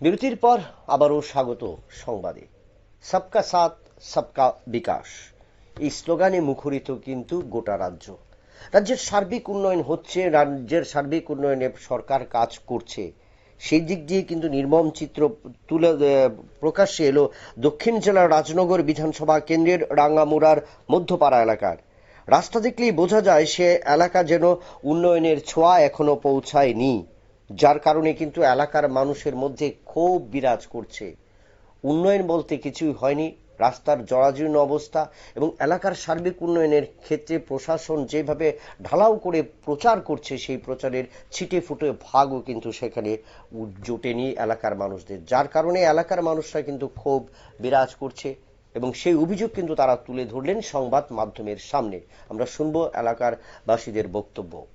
বিরতির পর আবারও স্বাগত সংবাদে। সবকা সাথ, সবকা বিকাশ। এই স্লোগানে মুখরিত কিন্তু গোটা রাজ্য। রাজ্যের সার্বিক উন্নয়ন হচ্ছে, রাজ্যের সার্বিক উন্নয়নে সরকার কাজ করছে। সেই দিক দিয়ে কিন্তু নির্মম চিত্র তুলে প্রকাশ্যে এলো দক্ষিণ জেলার রাজনগর বিধানসভা কেন্দ্রের রাঙ্গামুড়ার মধ্যপাড়া এলাকার। রাস্তা দেখলেই বোঝা যায়, সে এলাকা যেন উন্নয়নের ছোঁয়া এখনও পৌঁছায়নি। যার কারণে কিন্তু এলাকার মানুষের মধ্যে ক্ষোভ বিরাজ করছে। উন্নয়ন বলতে কিছুই হয়নি। রাস্তার জরাজীর্ণ অবস্থা এবং এলাকার সার্বিক উন্নয়নের ক্ষেত্রে প্রশাসন যেভাবে ঢালাও করে প্রচার করছে, সেই প্রচারের ছিটে ফুটে ভাগও কিন্তু সেখানে জোটেনি এলাকার মানুষদের। যার কারণে এলাকার মানুষরা কিন্তু ক্ষোভ বিরাজ করছে এবং সেই অভিযোগ কিন্তু তারা তুলে ধরলেন সংবাদ মাধ্যমের সামনে। আমরা শুনব এলাকার বাসীদের বক্তব্য।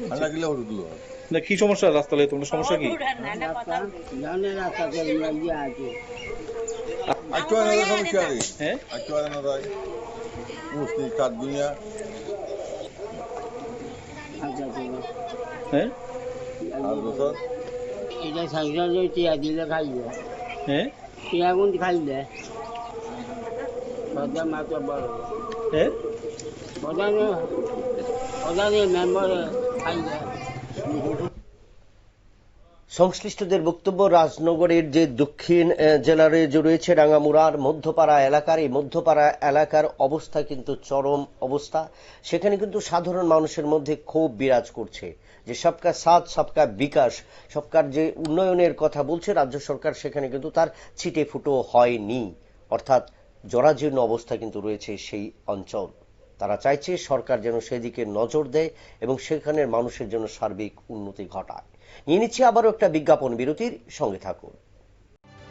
ঠান্ডা গেলে ওষুধ দিল না কি সমস্যা? রাস্তা লাগে তোমার সমস্যা কি? সমস্যা আরে হ্যাঁ? মুসলি কাঠ দুনিয়া। আচ্ছা হ্যাঁ? এটা সাংসারে টিয়া দিলে খাইলে হ্যাঁ? টিয়া গুণ খাইলে সদা মাত্র বড়। হ্যাঁ? প্রধান মেম্বার সংশ্লিষ্টদের বক্তব্য, রাজনগরের যে দক্ষিণ জেলার যে রয়েছে রাঙ্গামুড়ার মধ্যপাড়া এলাকার, এই মধ্যপাড়া এলাকার অবস্থা কিন্তু চরম অবস্থা। সেখানে কিন্তু সাধারণ মানুষের মধ্যে ক্ষোভ বিরাজ করছে। যে সবকা সাথ, সবকা বিকাশ, সবকার যে উন্নয়নের কথা বলছে রাজ্য সরকার, সেখানে কিন্তু তার ছিটে ফুটো হয়নি। অর্থাৎ জরাজীর্ণ অবস্থা কিন্তু রয়েছে সেই অঞ্চল। তারা চাইছে সরকার যেন সেদিকে নজর দেয় এবং সেখানের মানুষের জন্য সার্বিক উন্নতি ঘটায়। নিয়ে নিচ্ছি আবারও একটা বিজ্ঞাপন বিরতির সঙ্গে থাকুন।